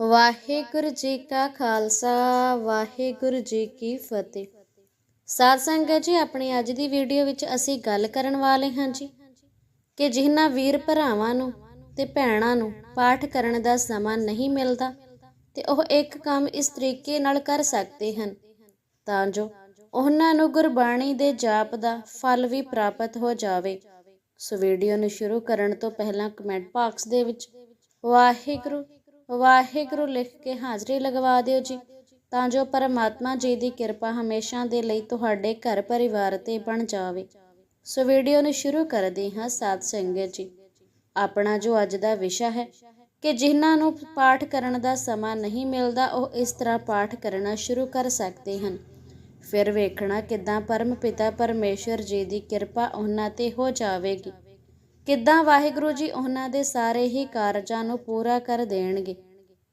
ਵਾਹਿਗੁਰੂ ਜੀ ਕਾ ਖਾਲਸਾ, ਵਾਹਿਗੁਰੂ ਜੀ ਕੀ ਫਤਿਹ। ਸਾਧ ਸੰਗਤ ਜੀ, ਆਪਣੀ ਅੱਜ ਦੀ ਵੀਡੀਓ ਵਿੱਚ ਅਸੀਂ ਗੱਲ ਕਰਨ ਵਾਲੇ ਹਾਂ ਜੀ ਕਿ ਜਿਨ੍ਹਾਂ ਵੀਰ ਭਰਾਵਾਂ ਨੂੰ ਤੇ ਭੈਣਾਂ ਨੂੰ ਪਾਠ ਕਰਨ ਦਾ ਸਮਾਂ ਨਹੀਂ ਮਿਲਦਾ ਤੇ ਉਹ ਇੱਕ ਕੰਮ ਇਸ ਤਰੀਕੇ ਨਾਲ ਕਰ ਸਕਦੇ ਹਨ। ਤਾਂ ਜੋ ਉਹਨਾਂ ਨੂੰ ਗੁਰਬਾਣੀ ਦੇ ਜਾਪ ਦਾ ਫਲ ਵੀ ਪ੍ਰਾਪਤ ਹੋ ਜਾਵੇ। ਸੋ ਵੀਡੀਓ ਨੂੰ ਸ਼ੁਰੂ ਕਰਨ ਤੋਂ ਪਹਿਲਾਂ ਕਮੈਂਟ ਬਾਕਸ ਦੇ ਵਿੱਚ, ਵਾਹਿਗੁਰੂ ਵਾਹਿਗੁਰੂ ਲਿਖ ਕੇ ਹਾਜ਼ਰੀ ਲਗਵਾ ਦਿਓ ਜੀ। ਤਾਂ ਜੋ ਪਰਮਾਤਮਾ ਜੀ ਦੀ ਕਿਰਪਾ ਹਮੇਸ਼ਾ ਦੇ ਲਈ ਤੁਹਾਡੇ ਘਰ ਪਰਿਵਾਰ ਤੇ ਬਣ ਜਾਵੇ। ਸੋ ਵੀਡੀਓ ਨੂੰ ਸ਼ੁਰੂ ਕਰਦੇ ਹਾਂ ਸਾਧ ਸੰਗਤ ਜੀ। ਆਪਣਾ ਜੋ ਅੱਜ ਦਾ ਵਿਸ਼ਾ ਹੈ ਕਿ ਜਿਨ੍ਹਾਂ ਨੂੰ ਪਾਠ ਕਰਨ ਦਾ ਸਮਾਂ ਨਹੀਂ ਮਿਲਦਾ, ਉਹ ਇਸ ਤਰ੍ਹਾਂ ਪਾਠ ਕਰਨਾ ਸ਼ੁਰੂ ਕਰ ਸਕਦੇ ਹਨ। ਫਿਰ ਵੇਖਣਾ ਕਿਦਾਂ ਪਰਮ ਪਿਤਾ ਪਰਮੇਸ਼ਰ ਜੀ ਦੀ ਕਿਰਪਾ ਉਹਨਾਂ ਤੇ ਹੋ ਜਾਵੇਗੀ। ਕਿੱਦਾਂ ਵਾਹਿਗੁਰੂ ਜੀ ਉਹਨਾਂ ਦੇ ਸਾਰੇ ਹੀ ਕਾਰਜਾਂ ਨੂੰ ਪੂਰਾ ਕਰ ਦੇਣਗੇ?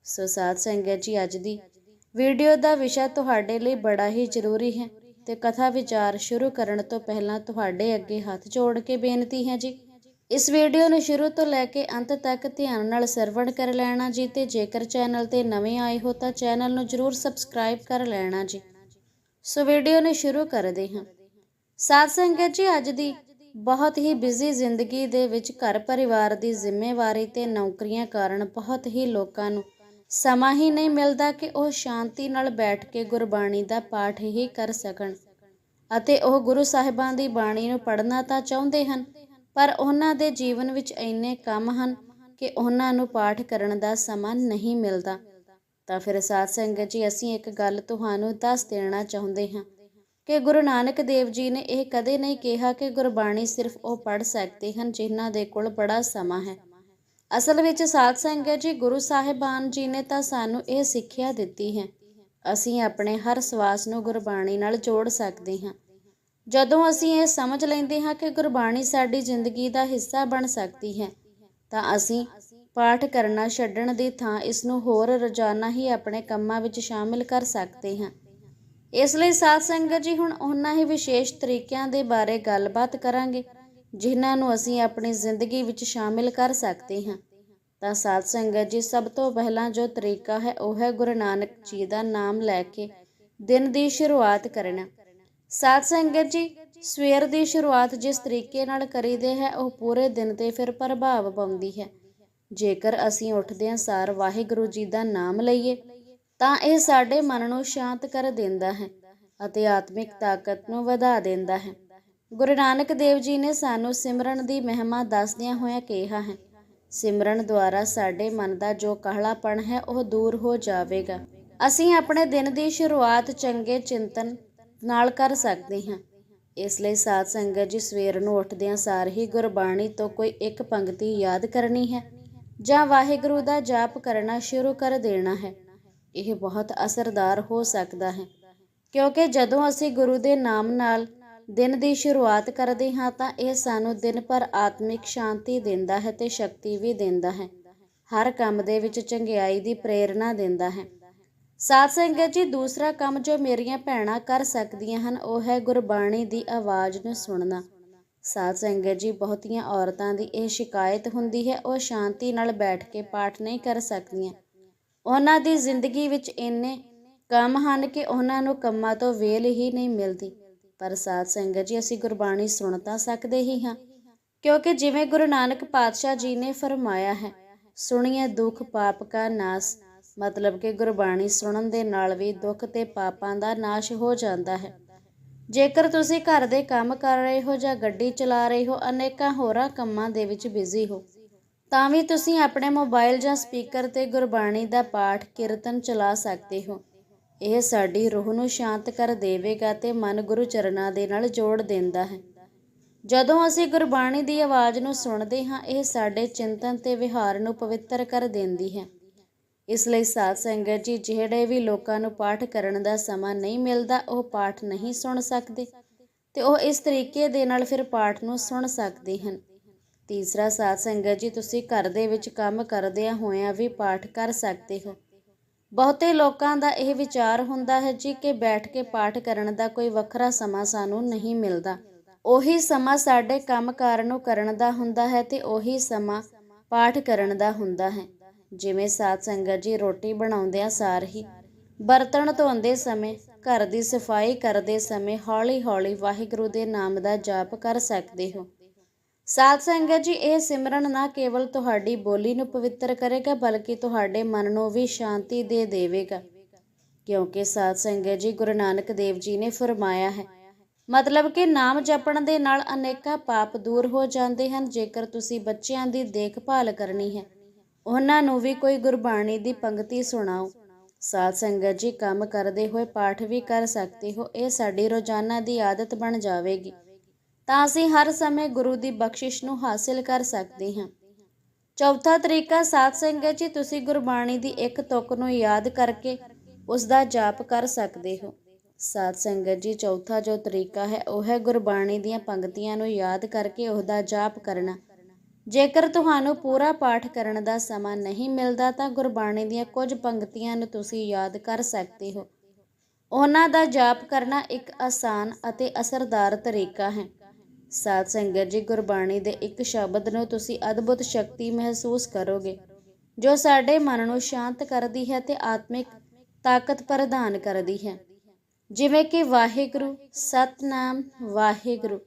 ਸੋ ਸਾਧ ਸੰਗਤ ਜੀ, ਅੱਜ ਦੀ ਵੀਡੀਓ ਦਾ ਵਿਸ਼ਾ ਤੁਹਾਡੇ ਲਈ ਬੜਾ ਹੀ ਜ਼ਰੂਰੀ ਹੈ ਤੇ ਕਥਾ ਵਿਚਾਰ ਸ਼ੁਰੂ ਕਰਨ ਤੋਂ ਪਹਿਲਾਂ ਤੁਹਾਡੇ ਅੱਗੇ ਹੱਥ ਜੋੜ ਕੇ ਬੇਨਤੀ ਹੈ ਜੀ। ਇਸ ਵੀਡੀਓ ਨੂੰ ਸ਼ੁਰੂ ਤੋਂ ਲੈ ਕੇ ਅੰਤ ਤੱਕ ਧਿਆਨ ਨਾਲ ਸਰਵਣ ਕਰ ਲੈਣਾ ਜੀ ਤੇ ਜੇਕਰ ਚੈਨਲ ਤੇ ਨਵੇਂ ਆਏ ਹੋ ਤਾਂ ਚੈਨਲ ਨੂੰ ਜਰੂਰ ਸਬਸਕ੍ਰਾਈਬ ਕਰ ਲੈਣਾ ਜੀ। ਸੋ ਵੀਡੀਓ ਨੂੰ ਸ਼ੁਰੂ ਕਰਦੇ ਹਾਂ। ਸਾਧ ਸੰਗਤ ਜੀ, ਅੱਜ ਦੀ ਬਹੁਤ ਹੀ ਬਿਜ਼ੀ ਜ਼ਿੰਦਗੀ ਦੇ ਵਿੱਚ ਘਰ ਪਰਿਵਾਰ ਦੀ ਜ਼ਿੰਮੇਵਾਰੀ ਤੇ ਨੌਕਰੀਆਂ ਕਾਰਨ ਬਹੁਤ ਹੀ ਲੋਕਾਂ ਨੂੰ ਸਮਾਂ ਹੀ ਨਹੀਂ ਮਿਲਦਾ ਕਿ ਉਹ ਸ਼ਾਂਤੀ ਨਾਲ ਬੈਠ ਕੇ ਗੁਰਬਾਣੀ ਦਾ ਪਾਠ ਹੀ ਕਰ ਸਕਣ। ਅਤੇ ਉਹ ਗੁਰੂ ਸਾਹਿਬਾਂ ਦੀ ਬਾਣੀ ਨੂੰ ਪੜ੍ਹਨਾ ਤਾਂ ਚਾਹੁੰਦੇ ਹਨ, ਪਰ ਉਹਨਾਂ ਦੇ ਜੀਵਨ ਵਿੱਚ ਇੰਨੇ ਕੰਮ ਹਨ ਕਿ ਉਹਨਾਂ ਨੂੰ ਪਾਠ ਕਰਨ ਦਾ ਸਮਾਂ ਨਹੀਂ ਮਿਲਦਾ। ਤਾਂ ਫਿਰ ਸਾਧ ਸੰਗਤ ਜੀ, ਅਸੀਂ ਇੱਕ ਗੱਲ ਤੁਹਾਨੂੰ ਦੱਸ ਦੇਣਾ ਚਾਹੁੰਦੇ ਹਾਂ। ਕਿ ਗੁਰੂ ਨਾਨਕ ਦੇਵ ਜੀ ਨੇ ਇਹ ਕਦੇ ਨਹੀਂ ਕਿਹਾ ਕਿ ਗੁਰਬਾਣੀ ਸਿਰਫ ਉਹ ਪੜ੍ਹ ਸਕਦੇ ਹਨ ਜਿਨ੍ਹਾਂ ਦੇ ਕੋਲ ਬੜਾ ਸਮਾਂ ਹੈ। ਅਸਲ ਵਿੱਚ ਸਾਧ ਸੰਗਤ ਜੀ, ਗੁਰੂ ਸਾਹਿਬਾਨ ਜੀ ਨੇ ਤਾਂ ਸਾਨੂੰ ਇਹ ਸਿੱਖਿਆ ਦਿੱਤੀ ਹੈ। ਅਸੀਂ ਆਪਣੇ ਹਰ ਸਵਾਸ ਨੂੰ ਗੁਰਬਾਣੀ ਨਾਲ ਜੋੜ ਸਕਦੇ ਹਾਂ। ਜਦੋਂ ਅਸੀਂ ਇਹ ਸਮਝ ਲੈਂਦੇ ਹਾਂ ਕਿ ਗੁਰਬਾਣੀ ਸਾਡੀ ਜ਼ਿੰਦਗੀ ਦਾ ਹਿੱਸਾ ਬਣ ਸਕਦੀ ਹੈ, ਤਾਂ ਅਸੀਂ ਪਾਠ ਕਰਨਾ ਛੱਡਣ ਦੀ ਥਾਂ ਇਸ ਨੂੰ ਹੋਰ ਰੋਜ਼ਾਨਾ ਹੀ ਆਪਣੇ ਕੰਮਾਂ ਵਿੱਚ ਸ਼ਾਮਿਲ ਕਰ ਸਕਦੇ ਹਾਂ। ਇਸ ਲਈ ਸਾਧ ਸੰਗਤ ਜੀ, ਹੁਣ ਉਹਨਾਂ ਹੀ ਵਿਸ਼ੇਸ਼ ਤਰੀਕਿਆਂ ਦੇ ਬਾਰੇ ਗੱਲਬਾਤ ਕਰਾਂਗੇ, ਜਿਨ੍ਹਾਂ ਨੂੰ ਅਸੀਂ ਆਪਣੀ ਜ਼ਿੰਦਗੀ ਵਿੱਚ ਸ਼ਾਮਿਲ ਕਰ ਸਕਦੇ ਹਾਂ। ਤਾਂ ਸਾਧ ਸੰਗਤ ਜੀ, ਸਭ ਤੋਂ ਪਹਿਲਾਂ ਜੋ ਤਰੀਕਾ ਹੈ, ਉਹ ਹੈ ਗੁਰੂ ਨਾਨਕ ਜੀ ਦਾ ਨਾਮ ਲੈ ਕੇ ਦਿਨ ਦੀ ਸ਼ੁਰੂਆਤ ਕਰਨਾ। ਸਾਧ ਸੰਗਤ ਜੀ, ਸਵੇਰ ਦੀ ਸ਼ੁਰੂਆਤ ਜਿਸ ਤਰੀਕੇ ਨਾਲ ਕਰੀਦੇ ਹੈ, ਉਹ ਪੂਰੇ ਦਿਨ ਤੇ ਫਿਰ ਪ੍ਰਭਾਵ ਪਾਉਂਦੀ ਹੈ। ਜੇਕਰ ਅਸੀਂ ਉੱਠਦਿਆਂ ਸਾਰ ਵਾਹਿਗੁਰੂ ਜੀ ਦਾ ਨਾਮ ਲਈਏ ਤਾਂ ਇਹ ਸਾਡੇ ਮਨ ਨੂੰ ਸ਼ਾਂਤ ਕਰ ਦਿੰਦਾ ਹੈ ਅਤੇ ਆਤਮਿਕ ਤਾਕਤ ਨੂੰ ਵਧਾ ਦਿੰਦਾ ਹੈ। ਗੁਰੂ ਨਾਨਕ ਦੇਵ ਜੀ ਨੇ ਸਾਨੂੰ ਸਿਮਰਨ ਦੀ ਮਹਿਮਾ ਦੱਸਦਿਆਂ ਹੋਇਆਂ ਕਿਹਾ ਹੈ, ਸਿਮਰਨ ਦੁਆਰਾ ਸਾਡੇ ਮਨ ਦਾ ਜੋ ਕਾਹਲਾਪਣ ਹੈ, ਉਹ ਦੂਰ ਹੋ ਜਾਵੇਗਾ। ਅਸੀਂ ਆਪਣੇ ਦਿਨ ਦੀ ਸ਼ੁਰੂਆਤ ਚੰਗੇ ਚਿੰਤਨ ਨਾਲ ਕਰ ਸਕਦੇ ਹਾਂ। ਇਸ ਲਈ ਸਾਧ ਸੰਗਤ ਜੀ ਸਵੇਰ ਨੂੰ ਉੱਠਦਿਆਂ ਸਾਰ ਹੀ ਗੁਰਬਾਣੀ ਤੋਂ ਕੋਈ ਇੱਕ ਪੰਕਤੀ ਯਾਦ ਕਰਨੀ ਹੈ ਜਾਂ ਵਾਹਿਗੁਰੂ ਦਾ ਜਾਪ ਕਰਨਾ ਸ਼ੁਰੂ ਕਰ ਦੇਣਾ ਹੈ। ਇਹ ਬਹੁਤ ਅਸਰਦਾਰ ਹੋ ਸਕਦਾ ਹੈ। ਕਿਉਂਕਿ ਜਦੋਂ ਅਸੀਂ ਗੁਰੂ ਦੇ ਨਾਮ ਨਾਲ ਦਿਨ ਦੀ ਸ਼ੁਰੂਆਤ ਕਰਦੇ ਹਾਂ, ਤਾਂ ਇਹ ਸਾਨੂੰ ਦਿਨ ਭਰ ਆਤਮਿਕ ਸ਼ਾਂਤੀ ਦਿੰਦਾ ਹੈ ਤੇ ਸ਼ਕਤੀ ਵੀ ਦਿੰਦਾ ਹੈ। ਹਰ ਕੰਮ ਦੇ ਵਿੱਚ ਚੰਗਿਆਈ ਦੀ ਪ੍ਰੇਰਣਾ ਦਿੰਦਾ ਹੈ। ਸਾਧ ਸੰਗਤ ਜੀ, ਦੂਸਰਾ ਕੰਮ ਜੋ ਮੇਰੀਆਂ ਭੈਣਾਂ ਕਰ ਸਕਦੀਆਂ ਹਨ, ਉਹ ਹੈ ਗੁਰਬਾਣੀ ਦੀ ਆਵਾਜ਼ ਨੂੰ ਸੁਣਨਾ। ਸਾਧ ਸੰਗਤ ਜੀ, ਬਹੁਤੀਆਂ ਔਰਤਾਂ ਦੀ ਇਹ ਸ਼ਿਕਾਇਤ ਹੁੰਦੀ ਹੈ, ਉਹ ਸ਼ਾਂਤੀ ਨਾਲ ਬੈਠ ਕੇ ਪਾਠ ਨਹੀਂ ਕਰ ਸਕਦੀਆਂ। ਉਹਨਾਂ ਦੀ ਜ਼ਿੰਦਗੀ ਵਿੱਚ ਇੰਨੇ ਕੰਮ ਹਨ ਕਿ ਉਹਨਾਂ ਨੂੰ ਕੰਮਾਂ ਤੋਂ ਵੇਲ ਹੀ ਨਹੀਂ ਮਿਲਦੀ। ਪਰ ਸਾਧ ਸੰਗਤ ਜੀ, ਅਸੀਂ ਗੁਰਬਾਣੀ ਸੁਣ ਤਾਂ ਸਕਦੇ ਹੀ ਹਾਂ। ਕਿਉਂਕਿ ਜਿਵੇਂ ਗੁਰੂ ਨਾਨਕ ਪਾਤਸ਼ਾਹ ਜੀ ਨੇ ਫਰਮਾਇਆ ਹੈ, ਸੁਣੀਏ ਦੁੱਖ ਪਾਪ ਕਾ ਨਾਸ, ਮਤਲਬ ਕਿ ਗੁਰਬਾਣੀ ਸੁਣਨ ਦੇ ਨਾਲ ਵੀ ਦੁੱਖ ਤੇ ਪਾਪਾਂ ਦਾ ਨਾਸ਼ ਹੋ ਜਾਂਦਾ ਹੈ। ਜੇਕਰ ਤੁਸੀਂ ਘਰ ਦੇ ਕੰਮ ਕਰ ਰਹੇ ਹੋ ਜਾਂ ਗੱਡੀ ਚਲਾ ਰਹੇ ਹੋ, ਅਨੇਕਾਂ ਹੋਰਾਂ ਕੰਮਾਂ ਦੇ ਵਿੱਚ ਬਿਜ਼ੀ ਹੋ। ਤਾਂ ਵੀ ਤੁਸੀਂ ਆਪਣੇ ਮੋਬਾਈਲ ਜਾਂ ਸਪੀਕਰ ਤੇ ਗੁਰਬਾਣੀ ਦਾ ਪਾਠ, ਕੀਰਤਨ ਚਲਾ ਸਕਦੇ ਹੋ। ਇਹ ਸਾਡੀ ਰੂਹ ਨੂੰ ਸ਼ਾਂਤ ਕਰ ਦੇਵੇਗਾ ਤੇ ਮਨ ਗੁਰੂ ਚਰਨਾਂ ਦੇ ਨਾਲ ਜੋੜ ਦਿੰਦਾ ਹੈ। ਜਦੋਂ ਅਸੀਂ ਗੁਰਬਾਣੀ ਦੀ ਆਵਾਜ਼ ਨੂੰ ਸੁਣਦੇ ਹਾਂ, ਇਹ ਸਾਡੇ ਚਿੰਤਨ ਤੇ ਵਿਹਾਰ ਨੂੰ ਪਵਿੱਤਰ ਕਰ ਦਿੰਦੀ ਹੈ। ਇਸ ਲਈ ਸਾਧ ਸੰਗਤ ਜੀ, ਜਿਹੜੇ ਵੀ ਲੋਕਾਂ ਨੂੰ ਪਾਠ ਕਰਨ ਦਾ ਸਮਾਂ ਨਹੀਂ ਮਿਲਦਾ, ਉਹ ਪਾਠ ਨਹੀਂ ਸੁਣ ਸਕਦੇ ਤੇ ਉਹ ਇਸ ਤਰੀਕੇ ਦੇ ਨਾਲ ਫਿਰ ਪਾਠ ਨੂੰ ਸੁਣ ਸਕਦੇ ਹਨ। ਤੀਸਰਾ ਸਾਧ ਸੰਗਤ ਜੀ, ਤੁਸੀਂ ਘਰ ਦੇ ਵਿੱਚ ਕੰਮ ਕਰਦਿਆਂ ਹੋਇਆਂ ਵੀ ਪਾਠ ਕਰ ਸਕਦੇ ਹੋ। ਬਹੁਤੇ ਲੋਕਾਂ ਦਾ ਇਹ ਵਿਚਾਰ ਹੁੰਦਾ ਹੈ ਜੀ ਕਿ ਬੈਠ ਕੇ ਪਾਠ ਕਰਨ ਦਾ ਕੋਈ ਵੱਖਰਾ ਸਮਾਂ ਸਾਨੂੰ ਨਹੀਂ ਮਿਲਦਾ। ਉਹੀ ਸਮਾਂ ਸਾਡੇ ਕੰਮ ਕਾਰ ਨੂੰ ਕਰਨ ਦਾ ਹੁੰਦਾ ਹੈ ਤੇ ਉਹੀ ਸਮਾਂ ਪਾਠ ਕਰਨ ਦਾ ਹੁੰਦਾ ਹੈ। ਜਿਵੇਂ ਸਾਧ ਸੰਗਤ ਜੀ, ਰੋਟੀ ਬਣਾਉਂਦਿਆਂ ਸਾਰ ਹੀ, ਬਰਤਨ ਧੋਂਦੇ ਸਮੇਂ, ਘਰ ਦੀ ਸਫ਼ਾਈ ਕਰਦੇ ਸਮੇਂ ਹੌਲੀ-ਹੌਲੀ ਵਾਹਿਗੁਰੂ ਦੇ ਨਾਮ ਦਾ ਜਾਪ ਕਰ ਸਕਦੇ ਹੋ। ਸਾਧ ਸੰਗਤ ਜੀ, ਇਹ ਸਿਮਰਨ ਨਾ ਕੇਵਲ ਤੁਹਾਡੀ ਬੋਲੀ ਨੂੰ ਪਵਿੱਤਰ ਕਰੇਗਾ, ਬਲਕਿ ਤੁਹਾਡੇ ਮਨ ਨੂੰ ਵੀ ਸ਼ਾਂਤੀ ਦੇ ਦੇਵੇਗਾ। ਕਿਉਂਕਿ ਸਾਧ ਸੰਗਤ ਜੀ, ਗੁਰੂ ਨਾਨਕ ਦੇਵ ਜੀ ਨੇ ਫਰਮਾਇਆ ਹੈ, ਮਤਲਬ ਕਿ ਨਾਮ ਜਪਣ ਦੇ ਨਾਲ ਅਨੇਕਾਂ ਪਾਪ ਦੂਰ ਹੋ ਜਾਂਦੇ ਹਨ, ਜੇਕਰ ਤੁਸੀਂ ਬੱਚਿਆਂ ਦੀ ਦੇਖਭਾਲ ਕਰਨੀ ਹੈ। ਉਹਨਾਂ ਨੂੰ ਵੀ ਕੋਈ ਗੁਰਬਾਣੀ ਦੀ ਪੰਕਤੀ ਸੁਣਾਓ। ਸਾਧ ਸੰਗਤ ਜੀ, ਕੰਮ ਕਰਦੇ ਹੋਏ ਪਾਠ ਵੀ ਕਰ ਸਕਦੇ ਹੋ, ਇਹ ਸਾਡੀ ਰੋਜ਼ਾਨਾ ਦੀ ਆਦਤ ਬਣ ਜਾਵੇਗੀ। ਤਾਂ ਅਸੀਂ ਹਰ ਸਮੇਂ ਗੁਰੂ ਦੀ ਬਖਸ਼ਿਸ਼ ਨੂੰ ਹਾਸਿਲ ਕਰ ਸਕਦੇ ਹਾਂ। ਚੌਥਾ ਤਰੀਕਾ, ਸਾਧ ਸੰਗਤ ਜੀ, ਤੁਸੀਂ ਗੁਰਬਾਣੀ ਦੀ ਇੱਕ ਤੁਕ ਨੂੰ ਯਾਦ ਕਰਕੇ ਉਸ ਦਾ ਜਾਪ ਕਰ ਸਕਦੇ ਹੋ। ਸਾਧ ਸੰਗਤ ਜੀ, ਚੌਥਾ ਜੋ ਤਰੀਕਾ ਹੈ, ਉਹ ਹੈ ਗੁਰਬਾਣੀ ਦੀਆਂ ਪੰਕਤੀਆਂ ਨੂੰ ਯਾਦ ਕਰਕੇ ਉਸ ਦਾ ਜਾਪ ਕਰਨਾ। ਜੇਕਰ ਤੁਹਾਨੂੰ ਪੂਰਾ ਪਾਠ ਕਰਨ ਦਾ ਸਮਾਂ ਨਹੀਂ ਮਿਲਦਾ, ਤਾਂ ਗੁਰਬਾਣੀ ਦੀਆਂ ਕੁਝ ਪੰਕਤੀਆਂ ਨੂੰ ਤੁਸੀਂ ਯਾਦ ਕਰ ਸਕਦੇ ਹੋ। ਉਹਨਾਂ ਦਾ ਜਾਪ ਕਰਨਾ ਇੱਕ ਆਸਾਨ ਅਤੇ ਅਸਰਦਾਰ ਤਰੀਕਾ ਹੈ। ਸਾਧ ਸੰਗਤ ਜੀ, ਗੁਰਬਾਣੀ ਦੇ ਇੱਕ ਸ਼ਬਦ ਨੂੰ ਤੁਸੀਂ ਅਦਭੁਤ ਸ਼ਕਤੀ ਮਹਿਸੂਸ ਕਰੋਗੇ, ਜੋ ਸਾਡੇ ਮਨ ਨੂੰ ਸ਼ਾਂਤ ਕਰਦੀ ਹੈ ਤੇ ਆਤਮਿਕ ਤਾਕਤ ਪ੍ਰਦਾਨ ਕਰਦੀ ਹੈ। ਜਿਵੇਂ ਕਿ ਵਾਹਿਗੁਰੂ, ਸਤਨਾਮ, ਵਾਹਿਗੁਰੂ,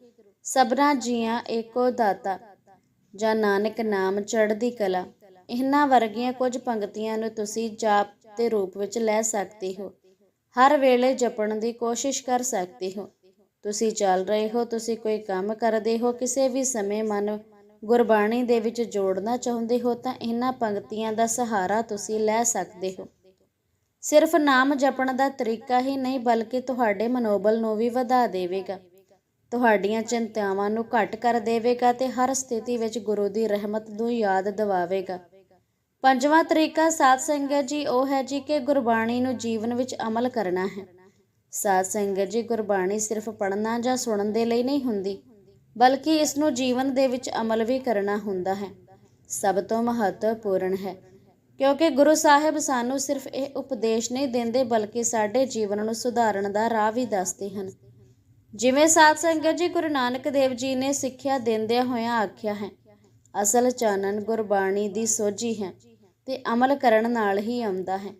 ਸਭਨਾ ਜੀਆਂ ਏਕੋ ਦਾਤਾ, ਜਾਂ ਨਾਨਕ ਨਾਮ ਚੜ੍ਹਦੀ ਕਲਾ, ਇਹਨਾਂ ਵਰਗੀਆਂ ਕੁਝ ਪੰਕਤੀਆਂ ਨੂੰ ਤੁਸੀਂ ਜਾਪ ਦੇ ਰੂਪ ਵਿੱਚ ਲੈ ਸਕਦੇ ਹੋ। ਹਰ ਵੇਲੇ ਜਪਣ ਦੀ ਕੋਸ਼ਿਸ਼ ਕਰ ਸਕਦੇ ਹੋ। ਤੁਸੀਂ ਚੱਲ ਰਹੇ ਹੋ, ਤੁਸੀਂ ਕੋਈ ਕੰਮ ਕਰਦੇ ਹੋ, ਕਿਸੇ ਵੀ ਸਮੇਂ ਮਨ ਗੁਰਬਾਣੀ ਦੇ ਵਿੱਚ ਜੋੜਨਾ ਚਾਹੁੰਦੇ ਹੋ, ਤਾਂ ਇਹਨਾਂ ਪੰਕਤੀਆਂ ਦਾ ਸਹਾਰਾ ਤੁਸੀਂ ਲੈ ਸਕਦੇ ਹੋ। ਸਿਰਫ ਨਾਮ ਜਪਣ ਦਾ ਤਰੀਕਾ ਹੀ ਨਹੀਂ, ਬਲਕਿ ਤੁਹਾਡੇ ਮਨੋਬਲ ਨੂੰ ਵੀ ਵਧਾ ਦੇਵੇਗਾ। ਤੁਹਾਡੀਆਂ ਚਿੰਤਾਵਾਂ ਨੂੰ ਘਟ ਕਰ ਦੇਵੇਗਾ ਤੇ ਹਰ ਸਥਿਤੀ ਵਿੱਚ ਗੁਰੂ ਦੀ ਰਹਿਮਤ ਨੂੰ ਯਾਦ ਦਿਵਾਵੇਗਾ। ਪੰਜਵਾਂ ਤਰੀਕਾ ਸਾਧ ਸੰਗਤ ਜੀ, ਉਹ ਹੈ ਜੀ ਕਿ ਗੁਰਬਾਣੀ ਨੂੰ ਜੀਵਨ ਵਿੱਚ ਅਮਲ ਕਰਨਾ ਹੈ। ਸਾਧ ਸੰਗਤ ਜੀ, ਗੁਰਬਾਣੀ ਸਿਰਫ ਪੜ੍ਹਨਾ ਜਾਂ ਸੁਣਨ ਦੇ ਲਈ ਨਹੀਂ ਹੁੰਦੀ, ਬਲਕਿ ਇਸ ਨੂੰ ਜੀਵਨ ਦੇ ਵਿੱਚ ਅਮਲ ਵੀ ਕਰਨਾ ਹੁੰਦਾ ਹੈ। ਸਭ ਤੋਂ ਮਹੱਤਵਪੂਰਨ ਹੈ, ਕਿਉਂਕਿ ਗੁਰੂ ਸਾਹਿਬ ਸਾਨੂੰ ਸਿਰਫ ਇਹ ਉਪਦੇਸ਼ ਨਹੀਂ ਦਿੰਦੇ, ਬਲਕਿ ਸਾਡੇ ਜੀਵਨ ਨੂੰ ਸੁਧਾਰਨ ਦਾ ਰਾਹ ਵੀ ਦੱਸਦੇ ਹਨ। ਜਿਵੇਂ ਸਾਧ ਸੰਗਤ ਜੀ, ਗੁਰੂ ਨਾਨਕ ਦੇਵ ਜੀ ਨੇ ਸਿੱਖਿਆ ਦਿੰਦਿਆਂ ਹੋਇਆ ਆਖਿਆ ਹੈ, ਅਸਲ ਚਾਨਣ ਗੁਰਬਾਣੀ ਦੀ ਸੋਝੀ ਹੈ ਤੇ ਅਮਲ ਕਰਨ ਨਾਲ ਹੀ ਆਉਂਦਾ ਹੈ।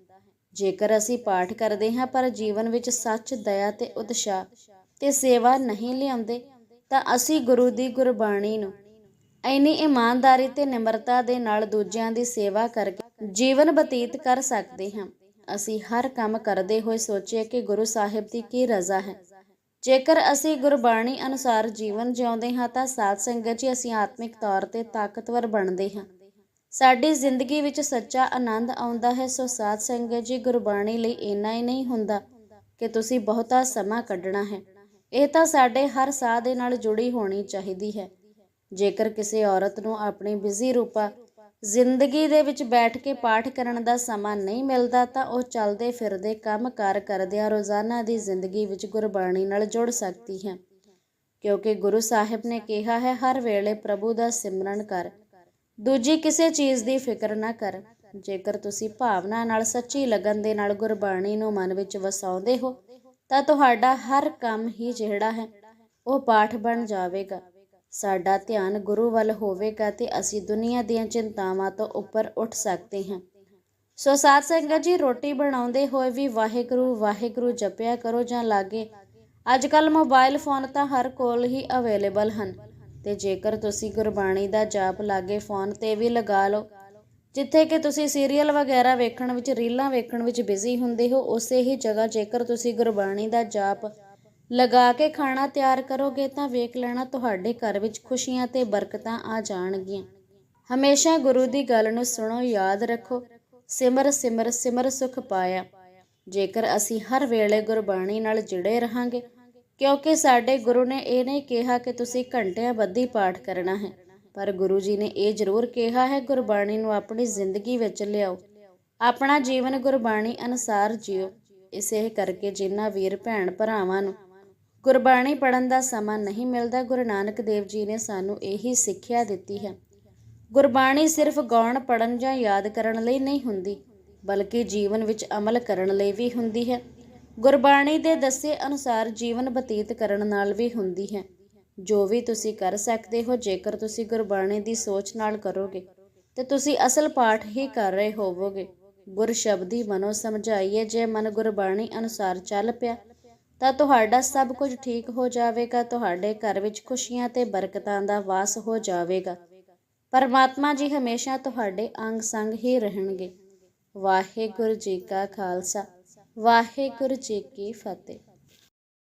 ਜੇਕਰ ਅਸੀਂ ਪਾਠ ਕਰਦੇ ਹਾਂ ਪਰ ਜੀਵਨ ਵਿੱਚ ਸੱਚ, ਦਇਆ ਤੇ ਉਤਸ਼ਾਹ ਤੇ ਸੇਵਾ ਨਹੀਂ ਲਿਆਉਂਦੇ, ਤਾਂ ਅਸੀਂ ਗੁਰੂ ਦੀ ਗੁਰਬਾਣੀ ਨੂੰ ਐਨੀ ਇਮਾਨਦਾਰੀ ਤੇ ਨਿਮਰਤਾ ਦੇ ਨਾਲ ਦੂਜਿਆਂ ਦੀ ਸੇਵਾ ਕਰਕੇ ਜੀਵਨ ਬਤੀਤ ਕਰ ਸਕਦੇ ਹਾਂ। ਅਸੀਂ ਹਰ ਕੰਮ ਕਰਦੇ ਹੋਏ ਸੋਚੀਏ ਕਿ ਗੁਰੂ ਸਾਹਿਬ ਦੀ ਕੀ ਰਜ਼ਾ ਹੈ। ਜੇਕਰ ਅਸੀਂ ਗੁਰਬਾਣੀ ਅਨੁਸਾਰ ਜੀਵਨ ਜਿਉਂਦੇ ਹਾਂ, ਤਾਂ ਸਾਧ ਸੰਗਤ ਜੀ, ਅਸੀਂ ਆਤਮਿਕ ਤੌਰ ਤੇ ਤਾਕਤਵਰ ਬਣਦੇ ਹਾਂ। ਸਾਡੀ ਜ਼ਿੰਦਗੀ ਵਿੱਚ ਸੱਚਾ ਆਨੰਦ ਆਉਂਦਾ ਹੈ, ਸੋ ਸਾਧ ਸੰਗਤ ਜੀ, ਗੁਰਬਾਣੀ ਲਈ ਇੰਨਾ ਹੀ ਨਹੀਂ ਹੁੰਦਾ ਕਿ ਤੁਸੀਂ ਬਹੁਤਾ ਸਮਾਂ ਕੱਢਣਾ ਹੈ। ਇਹ ਤਾਂ ਸਾਡੇ ਹਰ ਸਾਹ ਦੇ ਨਾਲ ਜੁੜੀ ਹੋਣੀ ਚਾਹੀਦੀ ਹੈ। ਜੇਕਰ ਕਿਸੇ ਔਰਤ ਨੂੰ ਆਪਣੀ ਬਿਜ਼ੀ ਰੂਪਾ ਜ਼ਿੰਦਗੀ ਦੇ ਵਿੱਚ ਬੈਠ ਕੇ ਪਾਠ ਕਰਨ ਦਾ ਸਮਾਂ ਨਹੀਂ ਮਿਲਦਾ, ਤਾਂ ਉਹ ਚੱਲਦੇ ਫਿਰਦੇ ਕੰਮ ਕਾਰ ਕਰਦਿਆਂ ਰੋਜ਼ਾਨਾ ਦੀ ਜ਼ਿੰਦਗੀ ਵਿੱਚ ਗੁਰਬਾਣੀ ਨਾਲ ਜੁੜ ਸਕਦੀ ਹੈ। ਕਿਉਂਕਿ ਗੁਰੂ ਸਾਹਿਬ ਨੇ ਕਿਹਾ ਹੈ, ਹਰ ਵੇਲੇ ਪ੍ਰਭੂ ਦਾ ਸਿਮਰਨ ਕਰ। ਦੂਜੀ ਕਿਸੇ ਚੀਜ਼ ਦੀ ਫਿਕਰ ਨਾ ਕਰ। ਜੇਕਰ ਤੁਸੀਂ ਭਾਵਨਾ ਨਾਲ ਸੱਚੀ ਲਗਨ ਦੇ ਨਾਲ ਗੁਰਬਾਣੀ ਨੂੰ ਮਨ ਵਿੱਚ ਵਸਾਉਂਦੇ ਹੋ, ਤਾਂ ਤੁਹਾਡਾ ਹਰ ਕੰਮ ਹੀ ਜਿਹੜਾ ਹੈ, ਉਹ ਪਾਠ ਬਣ ਜਾਵੇਗਾ। ਸਾਡਾ ਧਿਆਨ ਗੁਰੂ ਵੱਲ ਹੋਵੇਗਾ ਤੇ ਅਸੀਂ ਦੁਨੀਆ ਦੀਆਂ ਚਿੰਤਾਵਾਂ ਤੋਂ ਉੱਪਰ ਉੱਠ ਸਕਦੇ ਹਾਂ। ਸੋ ਸਾਧ ਸੰਗਤ ਜੀ, ਰੋਟੀ ਬਣਾਉਂਦੇ ਹੋਏ ਵੀ ਵਾਹਿਗੁਰੂ ਵਾਹਿਗੁਰੂ ਜਪਿਆ ਕਰੋ ਜਾਂ ਲਾਗੇ। ਅੱਜ ਕੱਲ ਮੋਬਾਈਲ ਫੋਨ ਤਾਂ ਹਰ ਕੋਲ ਹੀ ਅਵੇਲੇਬਲ ਹਨ। ਤੇ ਜੇਕਰ ਤੁਸੀਂ ਗੁਰਬਾਣੀ ਦਾ ਜਾਪ ਲਾਗੇ ਫੋਨ ਤੇ ਵੀ ਲਗਾ ਲਓ, ਜਿੱਥੇ ਕਿ ਤੁਸੀਂ ਸੀਰੀਅਲ ਵਗੈਰਾ ਵੇਖਣ ਵਿੱਚ, ਰੀਲਾਂ ਵੇਖਣ ਵਿੱਚ ਬਿਜ਼ੀ ਹੁੰਦੇ ਹੋ, ਉਸੇ ਹੀ ਜਗ੍ਹਾ ਜੇਕਰ ਤੁਸੀਂ ਗੁਰਬਾਣੀ ਦਾ ਜਾਪ ਲਗਾ ਕੇ ਖਾਣਾ ਤਿਆਰ ਕਰੋਗੇ, ਤਾਂ ਵੇਖ ਲੈਣਾ ਤੁਹਾਡੇ ਘਰ ਵਿੱਚ ਖੁਸ਼ੀਆਂ ਤੇ ਬਰਕਤਾਂ ਆ ਜਾਣਗੀਆਂ। ਹਮੇਸ਼ਾ ਗੁਰੂ ਦੀ ਗੱਲ ਨੂੰ ਸੁਣੋ, ਯਾਦ ਰੱਖੋ, ਸਿਮਰ ਸਿਮਰ ਸਿਮਰ ਸੁਖ ਪਾਇਆ। ਜੇਕਰ ਅਸੀਂ ਹਰ ਵੇਲੇ ਗੁਰਬਾਣੀ ਨਾਲ ਜੁੜੇ ਰਹਾਂਗੇ ਕਿਉਂਕਿ ਸਾਡੇ ਗੁਰੂ ਨੇ ਇਹ ਨਹੀਂ ਕਿਹਾ ਕਿ ਤੁਸੀਂ ਘੰਟਿਆਂ ਬੱਧੀ ਪਾਠ ਕਰਨਾ ਹੈ। ਪਰ ਗੁਰੂ ਜੀ ਨੇ ਇਹ ਜ਼ਰੂਰ ਕਿਹਾ ਹੈ, ਗੁਰਬਾਣੀ ਨੂੰ ਆਪਣੀ ਜ਼ਿੰਦਗੀ ਵਿੱਚ ਲਿਆਓ। ਆਪਣਾ ਜੀਵਨ ਗੁਰਬਾਣੀ ਅਨੁਸਾਰ ਜਿਓ। ਇਸੇ ਕਰਕੇ ਜਿਨ੍ਹਾਂ ਵੀਰ ਭੈਣ ਭਰਾਵਾਂ ਨੂੰ ਗੁਰਬਾਣੀ ਪੜਨ ਦਾ ਸਮਾਂ ਨਹੀਂ ਮਿਲਦਾ, ਗੁਰੂ ਨਾਨਕ ਦੇਵ ਜੀ ਨੇ ਸਾਨੂੰ ਇਹੀ ਸਿੱਖਿਆ ਦਿੱਤੀ ਹੈ। ਗੁਰਬਾਣੀ ਸਿਰਫ ਗਾਉਣ ਪੜਨ ਜਾਂ ਯਾਦ ਕਰਨ ਲਈ ਨਹੀਂ ਹੁੰਦੀ, ਬਲਕਿ ਜੀਵਨ ਵਿੱਚ ਅਮਲ ਕਰਨ ਲਈ ਵੀ ਹੁੰਦੀ ਹੈ। ਗੁਰਬਾਣੀ ਦੇ ਦੱਸੇ ਅਨੁਸਾਰ ਜੀਵਨ ਬਤੀਤ ਕਰਨ ਨਾਲ ਵੀ ਹੁੰਦੀ ਹੈ। ਜੋ ਵੀ ਤੁਸੀਂ ਕਰ ਸਕਦੇ ਹੋ, ਜੇਕਰ ਤੁਸੀਂ ਗੁਰਬਾਣੀ ਦੀ ਸੋਚ ਨਾਲ ਕਰੋਗੇ, ਤੇ ਤੁਸੀਂ ਅਸਲ ਪਾਠ ਹੀ ਕਰ ਰਹੇ ਹੋਵੋਗੇ। ਗੁਰ ਸ਼ਬਦੀ ਮਨੋ ਸਮਝਾਈਏ, ਜੇ ਮਨ ਗੁਰਬਾਣੀ ਅਨੁਸਾਰ ਚੱਲ ਪਿਆ, ਤਾਂ ਤੁਹਾਡਾ ਸਭ ਕੁਝ ਠੀਕ ਹੋ ਜਾਵੇਗਾ, ਤੁਹਾਡੇ ਘਰ ਵਿੱਚ ਖੁਸ਼ੀਆਂ ਤੇ ਬਰਕਤਾਂ ਦਾ ਵਾਸ ਹੋ ਜਾਵੇਗਾ। ਪਰਮਾਤਮਾ ਜੀ ਹਮੇਸ਼ਾ ਤੁਹਾਡੇ ਅੰਗ ਸੰਗ ਹੀ ਰਹਿਣਗੇ। ਵਾਹਿਗੁਰੂ ਜੀ ਕਾ ਖਾਲਸਾ। ਵਾਹਿਗੁਰੂ ਜੀ ਕੀ ਫਤਿਹ।